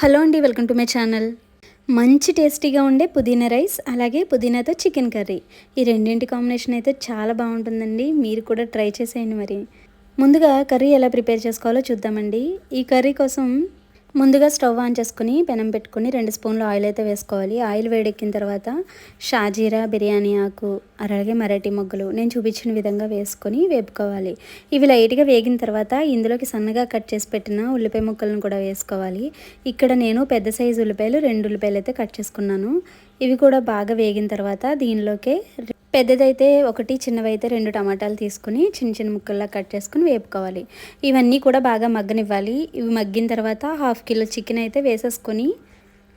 Hello అండి welcome to my channel. మంచి టేస్టీగా ఉండే పుదీనా రైస్ అలాగే పుదీనాతో చికెన్ కర్రీ. ఈ రెండింటి కాంబినేషన్ అయితే చాలా బాగుంటుందండి. మీరు కూడా ట్రై చేసేయండి మరి. ముందుగా కర్రీ ఎలా ప్రిపేర్ చేసుకోవాలో చూద్దామండి. ఈ కర్రీ కోసం ముందుగా స్టవ్ ఆన్ చేసుకుని పెనం పెట్టుకుని రెండు స్పూన్లు ఆయిల్ అయితే వేసుకోవాలి. ఆయిల్ వేడెక్కిన తర్వాత షాజీరా బిర్యానీ ఆకు అలాగే మరాఠీ మొగ్గలు నేను చూపించిన విధంగా వేసుకొని వేపుకోవాలి. ఇవి లైట్గా వేగిన తర్వాత ఇందులోకి సన్నగా కట్ చేసి పెట్టిన ఉల్లిపాయ ముక్కలను కూడా వేసుకోవాలి. ఇక్కడ నేను పెద్ద సైజు ఉల్లిపాయలు రెండు ఉల్లిపాయలు అయితే కట్ చేసుకున్నాను. ఇవి కూడా బాగా వేగిన తర్వాత దీనిలోకి పెద్దదైతే ఒకటి చిన్నవైతే రెండు టమాటాలు తీసుకుని చిన్న చిన్న ముక్కల్లా కట్ చేసుకుని వేపుకోవాలి. ఇవన్నీ కూడా బాగా మగ్గనివ్వాలి. ఇవి మగ్గిన తర్వాత హాఫ్ కిలో చికెన్ అయితే వేసేసుకొని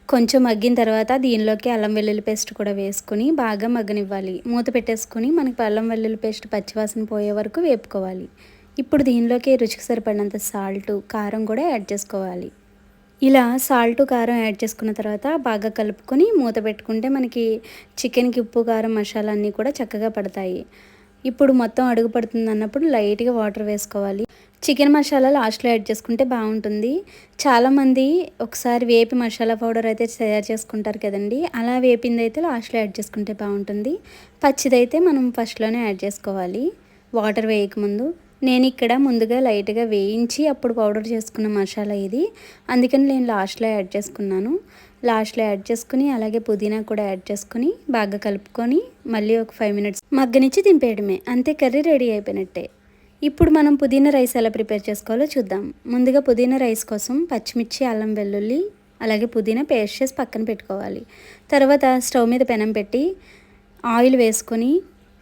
కొంచెం మగ్గిన తర్వాత దీనిలోకి అల్లం వెల్లుల్లి పేస్ట్ కూడా వేసుకొని బాగా మగ్గనివ్వాలి. మూత పెట్టేసుకొని మనకి అల్లం వెల్లుల్లి పేస్ట్ పచ్చివాసన పోయే వరకు వేపుకోవాలి. ఇప్పుడు దీనిలోకి రుచికి సరిపడినంత సాల్ట్ కారం కూడా యాడ్ చేసుకోవాలి. ఇలా సాల్ట్ కారం యాడ్ చేసుకున్న తర్వాత బాగా కలుపుకొని మూత పెట్టుకుంటే మనకి చికెన్కి ఉప్పు కారం మసాలా అన్నీ కూడా చక్కగా పడతాయి. ఇప్పుడు మొత్తం అడుగు పడుతుంది అన్నప్పుడు లైట్గా వాటర్ వేసుకోవాలి. చికెన్ మసాలా లాస్ట్లో యాడ్ చేసుకుంటే బాగుంటుంది. చాలామంది ఒకసారి వేపి మసాలా పౌడర్ అయితే తయారు చేసుకుంటారు కదండి అలా వేపింది అయితే లాస్ట్లో యాడ్ చేసుకుంటే బాగుంటుంది. పచ్చిదైతే మనం ఫస్ట్లోనే యాడ్ చేసుకోవాలి. వాటర్ వేయకముందు నేను ఇక్కడ ముందుగా లైట్గా వేయించి అప్పుడు పౌడర్ చేసుకున్న మసాలా ఇది. అందుకని నేను లాస్ట్లో యాడ్ చేసుకున్నాను. లాస్ట్లో యాడ్ చేసుకుని అలాగే పుదీనా కూడా యాడ్ చేసుకుని బాగా కలుపుకొని మళ్ళీ ఒక ఫైవ్ మినిట్స్ మగ్గనిచ్చి దింపేయడమే. అంతే కర్రీ రెడీ అయిపోయినట్టే. ఇప్పుడు మనం పుదీనా రైస్ ఎలా ప్రిపేర్ చేసుకోవాలో చూద్దాం. ముందుగా పుదీనా రైస్ కోసం పచ్చిమిర్చి అల్లం వెల్లుల్లి అలాగే పుదీనా పేస్ట్ చేసి పక్కన పెట్టుకోవాలి. తర్వాత స్టవ్ మీద పెనం పెట్టి ఆయిల్ వేసుకొని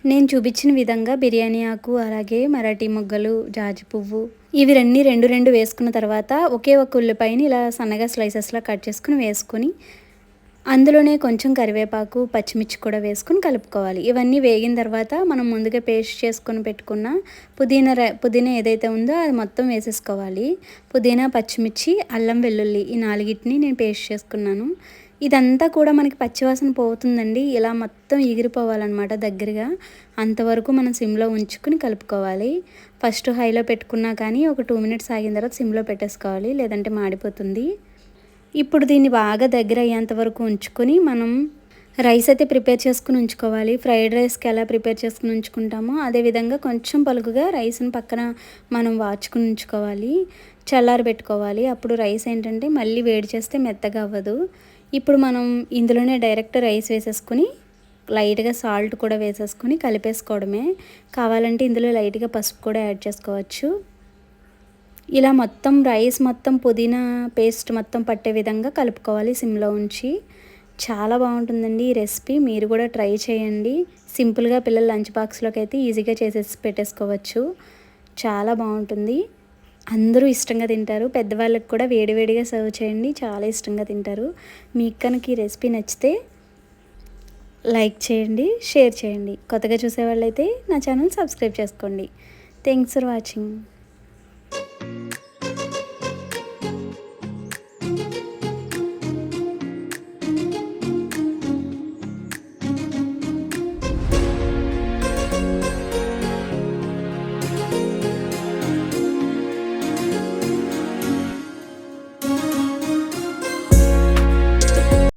నేను చూపించిన విధంగా బిర్యానీ ఆకు అలాగే మరాఠీ మొగ్గలు జాజి పువ్వు ఇవి రెండు రెండు రెండు వేసుకున్న తర్వాత ఒకే ఒక ఉల్లిపాయని ఇలా సన్నగా స్లైసెస్లా కట్ చేసుకుని వేసుకొని అందులోనే కొంచెం కరివేపాకు పచ్చిమిర్చి కూడా వేసుకొని కలుపుకోవాలి. ఇవన్నీ వేగిన తర్వాత మనం ముందుగా పేస్ట్ చేసుకొని పెట్టుకున్న పుదీనా పుదీనా ఏదైతే ఉందో అది మొత్తం వేసేసుకోవాలి. పుదీనా పచ్చిమిర్చి అల్లం వెల్లుల్లి ఈ నాలుగిటిని నేను పేస్ట్ చేసుకున్నాను. ఇదంతా కూడా మనకి పచ్చివాసన పోతుందండి. ఇలా మొత్తం ఎగిరిపోవాలన్నమాట దగ్గరగా. అంతవరకు మనం సిమ్లో ఉంచుకుని కలుపుకోవాలి. ఫస్ట్ హైలో పెట్టుకున్నా కానీ ఒక టూ మినిట్స్ ఆగిన తర్వాత సిమ్లో పెట్టేసుకోవాలి లేదంటే మాడిపోతుంది. ఇప్పుడు దీన్ని బాగా దగ్గర అయ్యేంత వరకు ఉంచుకొని మనం రైస్ అయితే ప్రిపేర్ చేసుకుని ఉంచుకోవాలి. ఫ్రైడ్ రైస్కి ఎలా ప్రిపేర్ చేసుకుని ఉంచుకుంటామో అదేవిధంగా కొంచెం పలుకుగా రైస్ని పక్కన మనం వాచుకుని ఉంచుకోవాలి. చల్లారి పెట్టుకోవాలి అప్పుడు రైస్ ఏంటంటే మళ్ళీ వేడి చేస్తే మెత్తగా అవ్వదు. ఇప్పుడు మనం ఇందులోనే డైరెక్ట్ రైస్ వేసేసుకుని లైట్గా సాల్ట్ కూడా వేసేసుకొని కలిపేసుకోవడమే. కావాలంటే ఇందులో లైట్గా పసుపు కూడా యాడ్ చేసుకోవచ్చు. ఇలా మొత్తం రైస్ మొత్తం పుదీనా పేస్ట్ మొత్తం పట్టే విధంగా కలుపుకోవాలి సిమ్లో ఉంచి. చాలా బాగుంటుందండి ఈ రెసిపీ మీరు కూడా ట్రై చేయండి. సింపుల్గా పిల్లల లంచ్ బాక్స్లోకి అయితే ఈజీగా చేసేసి పెట్టేసుకోవచ్చు. చాలా బాగుంటుంది. అందరూ ఇష్టంగా తింటారు. పెద్దవాళ్ళకి కూడా వేడివేడిగా సర్వ్ చేయండి. చాలా ఇష్టంగా తింటారు. మీకు కనుక ఈ రెసిపీ నచ్చితే లైక్ చేయండి షేర్ చేయండి. కొత్తగా చూసేవాళ్ళైతే నా ఛానల్ సబ్స్క్రైబ్ చేసుకోండి. Thanks for watching.